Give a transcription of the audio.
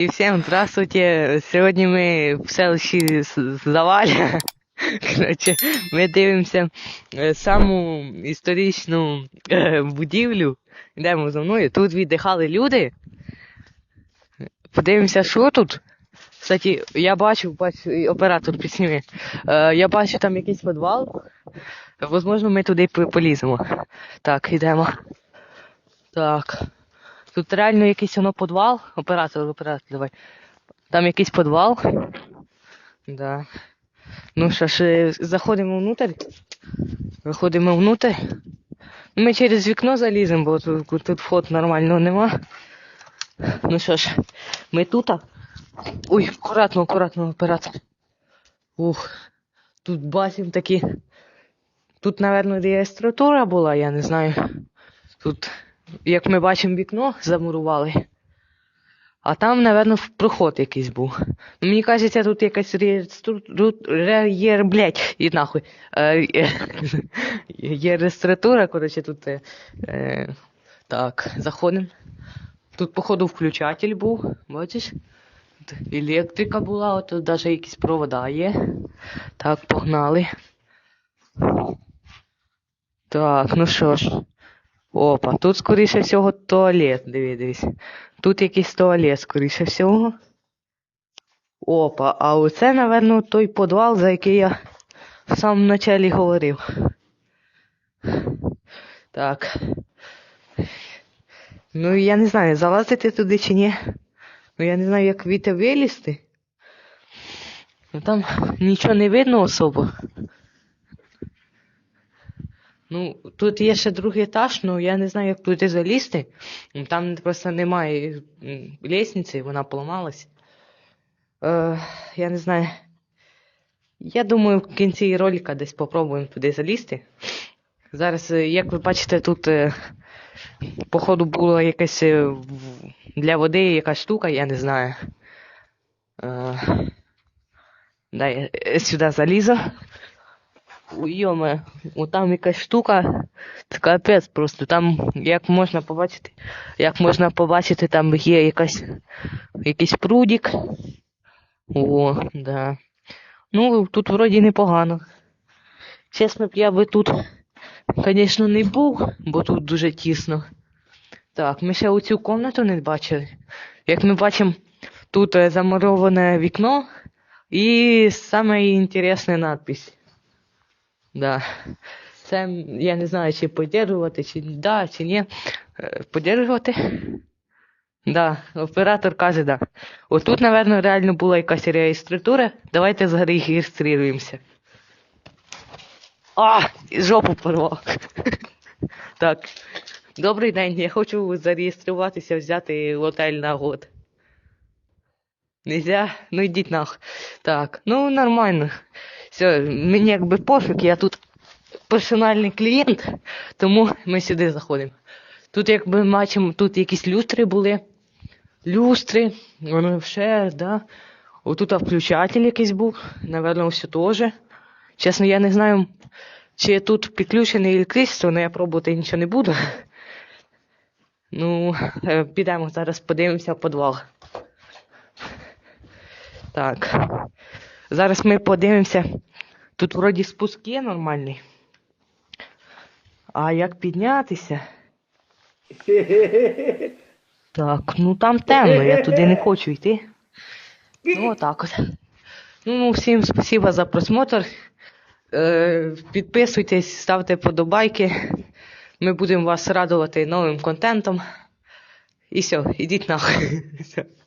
І всім здравствуйте. Сьогодні ми в селищі Заваля. Коротше, ми дивимося е, саму історичну е, будівлю. Йдемо за мною. Тут віддихали люди. Подивимося, що тут. Кстати, я бачу, бачу, оператор підсніми. Е, я бачу там якийсь підвал. Возможно, ми туди по- поліземо. Так, йдемо. Так. Тут реально якийсь воно підвал. Оператор, оператор, давай. Там якийсь підвал. Да. Ну що ж, е, заходимо внутрь. Виходимо внутрь. Ми через вікно заліземо, бо тут, тут вход нормального нема. Ну що ж, ми тут. Ой, акуратно, акуратно, оператор. Ух. Тут бачимо такі. Тут, напевно, реєстратура була, я не знаю. Тут, як ми бачимо, вікно замурували. А там, напевно, проход якийсь був. Ну, Мені кажеться, тут якась реєр... блядь, і нахуй. Е, Є реєстратура, коротше, тут. е, Е, так, заходимо. Тут, походу, включатель був, бачиш? Електрика була, от тут навіть якісь провода є. Так, погнали. Так, ну що ж. Опа, тут, скоріше всього, туалет, диви, дивись. Тут якийсь туалет, скоріше всього. Опа, а оце, напевно, той підвал, за який я в самому началі говорив. Так. Ну, я не знаю, залазити туди чи ні. Ну, я не знаю, як віти вилізти. Ну, там нічого не видно особо. Ну, тут є ще другий етаж, ну я не знаю, як туди залізти. Там просто немає м, лестниці, вона поламалась. Е, я не знаю. Я думаю, в кінці ролика десь попробуємо туди залізти. Зараз, е, як ви бачите, тут, е, походу, була якась е, для води якась штука, я не знаю. Е, дай я сюди залізу. Йоме, там якась штука, це капець просто. Там, як можна побачити, як можна побачити, там є якась, якийсь прудик. О, да. Ну, тут вроді непогано. Чесно б я би тут, звісно, не був, бо тут дуже тісно. Так, ми ще оцю комнату не бачили. Як ми бачимо, тут е, замуроване вікно і саме інтересна надпись. Да. Це я не знаю, чи подержувати, чи да, чи ні. Е, Подержувати? Да, оператор каже, да. Отут, напевно, реально була якась реєстратура. Давайте зареєструємося. А, жопу порвав. Так. Добрий день, я хочу зареєструватися, взяти готель на год. Нельзя? Ну йдіть нах. Так, ну нормально. Все, мені якби пофіг, я тут персональний клієнт, тому ми сюди заходимо. Тут, якби бачимо, тут якісь люстри були. Люстри, воно все, да. Отут включатель якийсь був, напевно, все теж. Чесно, я не знаю, чи тут підключене електричество, але я пробувати нічого не буду. Ну, е, підемо зараз подивимося в підвал. Так. Зараз ми подивимося. Тут вроді спуск є нормальний. А як піднятися? Так, ну там темно, я туди не хочу йти. Ну, отак от. Ну, всім спасибо за просмотр. Е, підписуйтесь, ставте подобайки. Ми будемо вас радувати новим контентом. І все, ідіть нахуй.